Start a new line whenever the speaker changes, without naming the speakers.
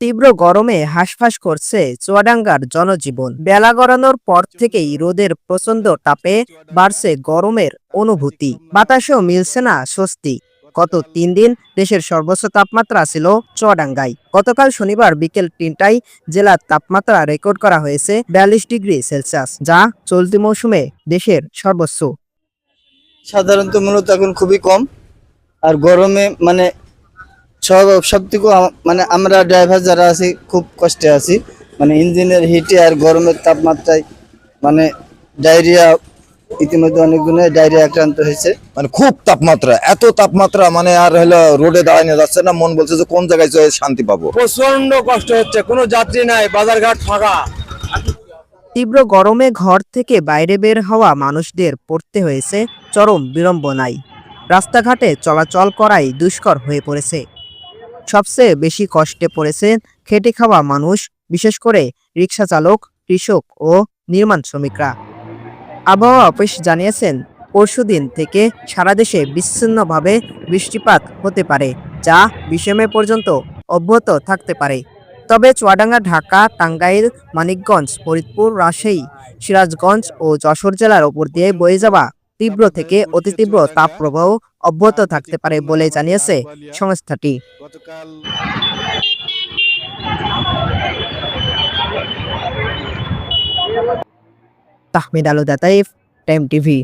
তীব্র গরমে হাঁসফাঁস করছে চুয়াডাঙ্গার জনজীবন। বেলা গড়ানোর পর থেকেই রোদের প্রচণ্ড তাপে বাড়ছে গরমের অনুভূতি। বাতাসেও মিলছে না স্বস্তি। গত তিন দিন দেশের সর্বোচ্চ তাপমাত্রা ছিল চুয়াডাঙ্গায়। গতকাল শনিবার বিকেল তিনটায় জেলার তাপমাত্রা রেকর্ড করা হয়েছে বিয়াল্লিশ ডিগ্রি সেলসিয়াস, যা চলতি মৌসুমে দেশের সর্বোচ্চ।
সাধারণত মূলত এখন খুবই কম। আর গরমে মানে সব সব থেকে মানে আমরা ড্রাইভার যারা আছি খুব কষ্টে আছি। মানে ইঞ্জিনের হিটে আর গরমের তাপমাত্রায় মানে ডায়রিয়া ইতিমধ্যে অনেকগুলো ডায়রিয়া আক্রান্ত হয়েছে।
মানে খুব তাপমাত্রা এত তাপমাত্রা মানে আর হলো রোডে দাঁড়ানো যাচ্ছে না মন বলছে যে কোন জায়গায় শান্তি পাবো।
প্রচণ্ড কষ্ট হচ্ছে কোনো যাত্রী নাই বাজারঘাট ফাঁকা।
তীব্র গরমে ঘর থেকে বাইরে বের হওয়া মানুষদের পড়তে হয়েছে চরম বিড়ম্বনায়। রাস্তাঘাটে চলাচল করাই দুষ্কর হয়ে পড়েছে। সবচেয়ে বেশি কষ্টে পড়েছে খেটে খাওয়া মানুষ, বিশেষ করে রিক্সা চালক, কৃষক ও নির্মাণ শ্রমিকরা। আবহাওয়া অফিস জানিয়েছেন পরশুদিন থেকে সারা দেশে বিচ্ছিন্নভাবে বৃষ্টিপাত হতে পারে, যা বিশে মে পর্যন্ত অব্যাহত থাকতে পারে। তবে চুয়াডাঙ্গা, ঢাকা, টাঙ্গাইল, মানিকগঞ্জ, ফরিদপুর, রাজশাহী, সিরাজগঞ্জ ও যশোর জেলার ওপর দিয়ে বয়ে যাওয়া তীব্র থেকে অতি তীব্র তাপ প্রবাহ অব্যাহত থাকতে পারে বলে জানিয়েছে সংস্থাটি। তাহমিদ আলু দাতাইফ টাইম টিভি।